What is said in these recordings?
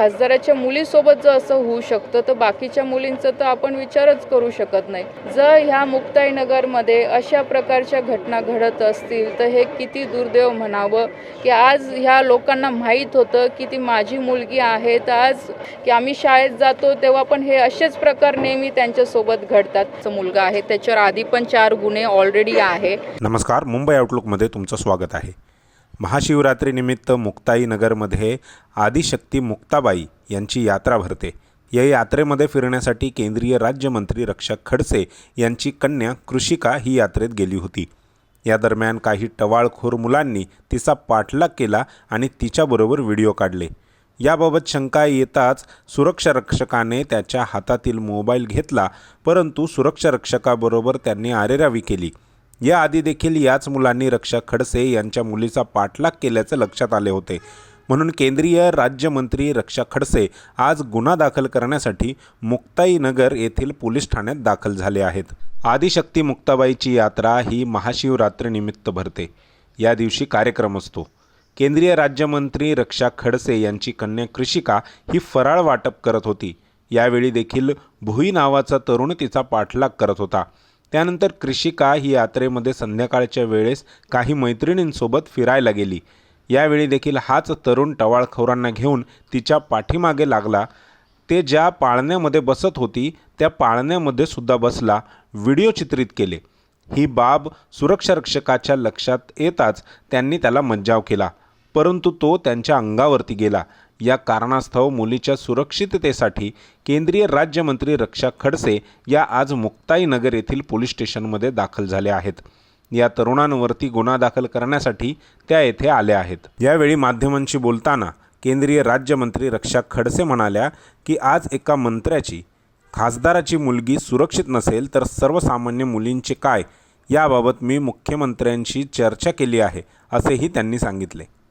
खासदाराच्या मुलीसोबत जर असं होऊ शकतं तर बाकीच्या मुलींचं तर आपण विचारच करू शकत नाही. जर ह्या मुक्ताईनगरमध्ये अशा प्रकारच्या घटना घडत असतील तर हे किती दुर्दैव म्हणावं? की आज ह्या लोकांना माहीत होतं की ती माझी मुलगी आहे तर आज की आम्ही शाळेत जातो तेव्हा पण हे असेच प्रकार नेहमी त्यांच्यासोबत घडतात. मुलगा आहे त्याच्यावर आधी पण चार गुन्हे ऑलरेडी आहे. नमस्कार मुंबई आउटलुकमध्ये तुमचं स्वागत आहे. महाशिवरात्रीनिमित्त मुक्ताईनगरमध्ये आदिशक्ती मुक्ताबाई यांची यात्रा भरते. या यात्रेमध्ये फिरण्यासाठी केंद्रीय राज्यमंत्री रक्षक खडसे यांची कन्या कृषिका ही यात्रेत गेली होती. या दरम्यान काही टवाळखोर मुलांनी तिचा पाठलाग केला आणि तिच्याबरोबर व्हिडिओ काढले. याबाबत शंका येताच सुरक्षा रक्षकाने त्याच्या हातातील मोबाईल घेतला परंतु सुरक्षा रक्षकाबरोबर त्यांनी आरेरावी केली. याआधी देखील याच मुलांनी रक्षा खडसे यांच्या मुलीचा पाठलाग केल्याचं लक्षात आले होते. म्हणून केंद्रीय राज्यमंत्री रक्षा खडसे आज गुन्हा दाखल करण्यासाठी मुक्ताईनगर येथील पोलीस ठाण्यात दाखल झाले आहेत. आदिशक्ती मुक्ताबाईची यात्रा ही महाशिवरात्रीनिमित्त भरते. या दिवशी कार्यक्रम असतो. केंद्रीय राज्यमंत्री रक्षा खडसे यांची कन्या कृषिका ही फराळ वाटप करत होती. यावेळी देखील भुई नावाचा तरुण तिचा पाठलाग करत होता. त्यानंतर कृषिका ही यात्रेमध्ये संध्याकाळच्या वेळेस काही मैत्रिणींसोबत फिरायला गेली. यावेळी देखील हाच तरुण टवाळखोरांना घेऊन तिच्या पाठीमागे लागला. ते ज्या पाळण्यामध्ये बसत होती त्या पाळण्यामध्ये सुद्धा बसला. व्हिडिओ चित्रित केले. ही बाब सुरक्षारक्षकाच्या लक्षात येताच त्यांनी त्याला मज्जाव केला. परंतु तो त्यांच्या अंगावरती गेला. या कारणास्तव मुलीच्या सुरक्षिततेसाठी केंद्रीय राज्यमंत्री रक्षा खडसे या आज मुक्ताईनगर येथील पोलीस स्टेशनमध्ये दाखल झाल्या आहेत. या तरुणांवरती गुन्हा दाखल करण्यासाठी त्या येथे आल्या आहेत. यावेळी माध्यमांशी बोलताना केंद्रीय राज्यमंत्री रक्षा खडसे म्हणाल्या की आज एका मंत्र्याची खासदाराची मुलगी सुरक्षित नसेल तर सर्वसामान्य मुलींचे काय? याबाबत मी मुख्यमंत्र्यांशी चर्चा केली आहे असेही त्यांनी सांगितले.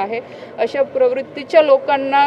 आहे. अशा प्रवृत्तीच्या लोकांना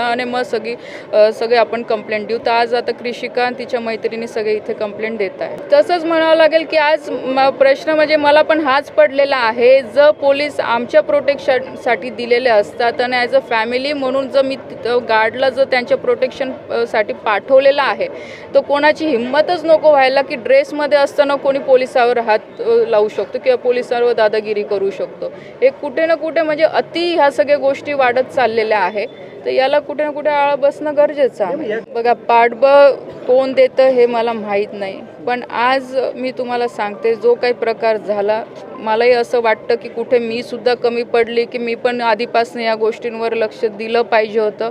आणि मग सगळी सगळे आपण कंप्लेंट देऊ. तर आज आता कृषिका आणि तिच्या मैत्रिणी सगळे इथे कंप्लेंट देत आहे तसंच म्हणावं लागेल की आज म- प्रश्न म्हणजे मला पण हाच पडलेला आहे. जर पोलीस आमच्या प्रोटेक्शनसाठी दिलेले असतात आणि ॲज अ फॅमिली म्हणून जर मी तिथं गार्डला जर त्यांच्या प्रोटेक्शन पाठवलेला साठी पाठवलेलं आहे तर कोणाची हिंमतच नको व्हायला की ड्रेसमध्ये असताना कोणी पोलिसावर हात लावू शकतो किंवा पोलिसांवर दादागिरी करू शकतो. हे कुठे ना कुठे म्हणजे अति ह्या सगळ्या गोष्टी वाढत चाललेल्या आहे. तर याला कुठे ना कुठे आळा बसणं गरजेचं आहे. बघा पाठबळ कोण देतं हे मला माहीत नाही. पण आज मी तुम्हाला सांगते जो काही प्रकार झाला मलाही असं वाटतं की कुठे मी सुद्धा कमी पडली की मी पण आधीपासून या गोष्टींवर लक्ष दिलं पाहिजे होतं.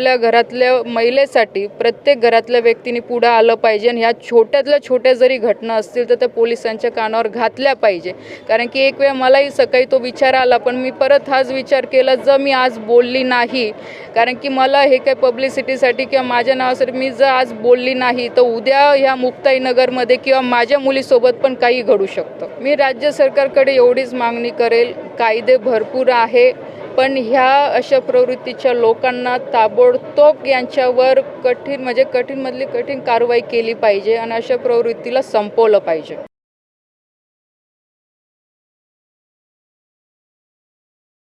आपल्या घरातल्या महिलेसाठी प्रत्येक घरातल्या व्यक्तीने पुढं आलं पाहिजे आणि ह्या छोट्यातल्या छोट्या जरी घटना असतील तर त्या पोलिसांच्या कानावर घातल्या पाहिजे. कारण की एक वेळ मलाही सकाळी तो विचार आला पण मी परत हाच विचार केला जर मी आज बोलली नाही कारण की मला हे काही पब्लिसिटीसाठी किंवा माझ्या नावासाठी मी जर आज बोलली नाही तर उद्या ह्या मुक्ताईनगरमध्ये किंवा माझ्या मुलीसोबत पण काही घडू शकतं. मी राज्य सरकारकडे एवढीच मागणी करेल कायदे भरपूर आहे पण ह्या अशा प्रवृत्तीच्या लोकांना ताबडतोब यांच्यावर कठीण म्हणजे कठीणमधली कठीण कारवाई केली पाहिजे आणि अशा प्रवृत्तीला संपवलं पाहिजे.